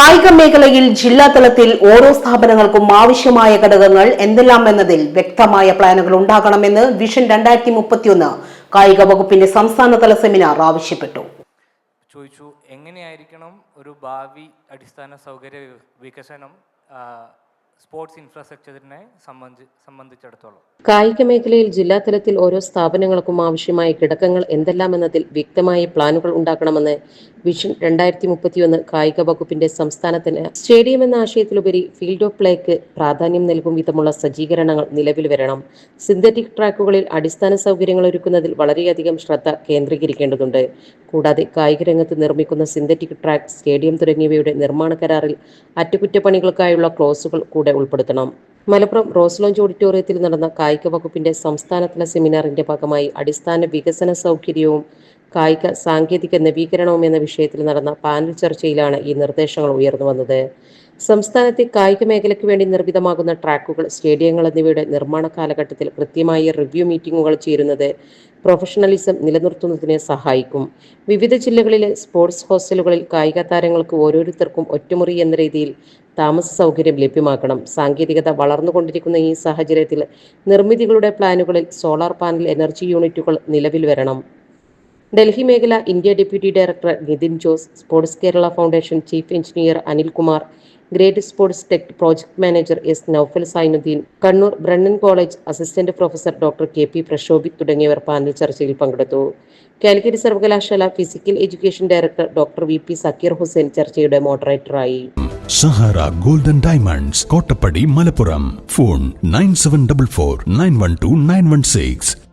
കായിക മേഖലയിൽ ജില്ലാ തലത്തിൽ ഓരോ സ്ഥാപനങ്ങൾക്കും ആവശ്യമായ ഘടകങ്ങൾ എന്തെല്ലാം എന്നതിൽ വ്യക്തമായ പ്ലാനുകൾ ഉണ്ടാകണമെന്ന് വിഷൻ രണ്ടായിരത്തി മുപ്പത്തിയൊന്ന് കായിക വകുപ്പിന്റെ സംസ്ഥാനതല സെമിനാർ ആവശ്യപ്പെട്ടു. ചോദിച്ചു എങ്ങനെയായിരിക്കണം ഒരു ഭാവി അടിസ്ഥാന സൗകര്യ വികസനം സ്പോർട്സ് ഇൻഫ്രാസ്ട്രക്ചറിനെ സംബന്ധി സംബന്ധിച്ചിടത്തോളം. കായിക മേഖലയിൽ ജില്ലാതലത്തിൽ ഓരോ സ്ഥാപനങ്ങൾക്കും ആവശ്യമായ ഘടകങ്ങൾ എന്തെല്ലാമെന്നതിൽ വ്യക്തമായ പ്ലാനുകൾ ഉണ്ടാക്കണമെന്ന് വിഷൻ രണ്ടായിരത്തി മുപ്പത്തിയൊന്ന് കായിക വകുപ്പിന്റെ സംസ്ഥാനത്തിന് സ്റ്റേഡിയം എന്ന ആശയത്തിലുപരി ഫീൽഡ് ഓഫ് പ്ലേക്ക് പ്രാധാന്യം നൽകും വിധമുള്ള സജ്ജീകരണങ്ങൾ നിലവിൽ വരണം. സിന്തറ്റിക് ട്രാക്കുകളിൽ അടിസ്ഥാന സൗകര്യങ്ങൾ ഒരുക്കുന്നതിൽ വളരെയധികം ശ്രദ്ധ കേന്ദ്രീകരിക്കേണ്ടതുണ്ട്. കൂടാതെ കായിക രംഗത്ത് നിർമ്മിക്കുന്ന സിന്തറ്റിക് ട്രാക്ക് സ്റ്റേഡിയം തുടങ്ങിയവയുടെ നിർമ്മാണ കരാറിൽ അറ്റകുറ്റപ്പണികൾക്കായുള്ള ക്ലോസുകൾ കൂടെ ഉൾപ്പെടുത്തണം. മലപ്പുറം റോസ് ലോഞ്ച് ഓഡിറ്റോറിയത്തിൽ നടന്ന കായിക വകുപ്പിന്റെ സംസ്ഥാനതല സെമിനാറിന്റെ ഭാഗമായി അടിസ്ഥാന വികസന സൗകര്യവും കായിക സാങ്കേതിക നവീകരണവും എന്ന വിഷയത്തിൽ നടന്ന പാനൽ ചർച്ചയിലാണ് ഈ നിർദ്ദേശങ്ങൾ ഉയർന്നു വന്നത്. സംസ്ഥാനത്തെ കായിക മേഖലയ്ക്ക് വേണ്ടി നിർമ്മിതമാകുന്ന ട്രാക്കുകൾ സ്റ്റേഡിയങ്ങൾ എന്നിവയുടെ നിർമ്മാണ കാലഘട്ടത്തിൽ കൃത്യമായ റിവ്യൂ മീറ്റിംഗുകൾ ചേരുന്നത് പ്രൊഫഷണലിസം നിലനിർത്തുന്നതിനെ സഹായിക്കും. വിവിധ ജില്ലകളിലെ സ്പോർട്സ് ഹോസ്റ്റലുകളിൽ കായിക താരങ്ങൾക്ക് ഓരോരുത്തർക്കും ഒറ്റമുറി എന്ന രീതിയിൽ താമസ സൗകര്യം ലഭ്യമാക്കണം. സാങ്കേതികത വളർന്നുകൊണ്ടിരിക്കുന്ന ഈ സാഹചര്യത്തിൽ നിർമ്മിതികളുടെ പ്ലാനുകളിൽ സോളാർ പാനൽ എനർജി യൂണിറ്റുകൾ നിലവിൽ വരണം. ഡൽഹി മേഖല India deputy director Nithin Jose sports Kerala foundation chief engineer Anilkumar great sports tech project manager S Noufal Sainuddin Kannur Brennan college assistant professor doctor K P Prashobhith തുടങ്ങിയവർ panel ചർച്ചയിൽ പങ്കെടുത്തു. കാലിക്കറ്റ് സർവകലാശാല physical education director doctor V P Sakeer Hussain ചർച്ചയുടെ മോഡറേറ്ററായി. Sahara golden diamonds Kottappadi Malappuram. Phone nine seven double four nine one two nine one six.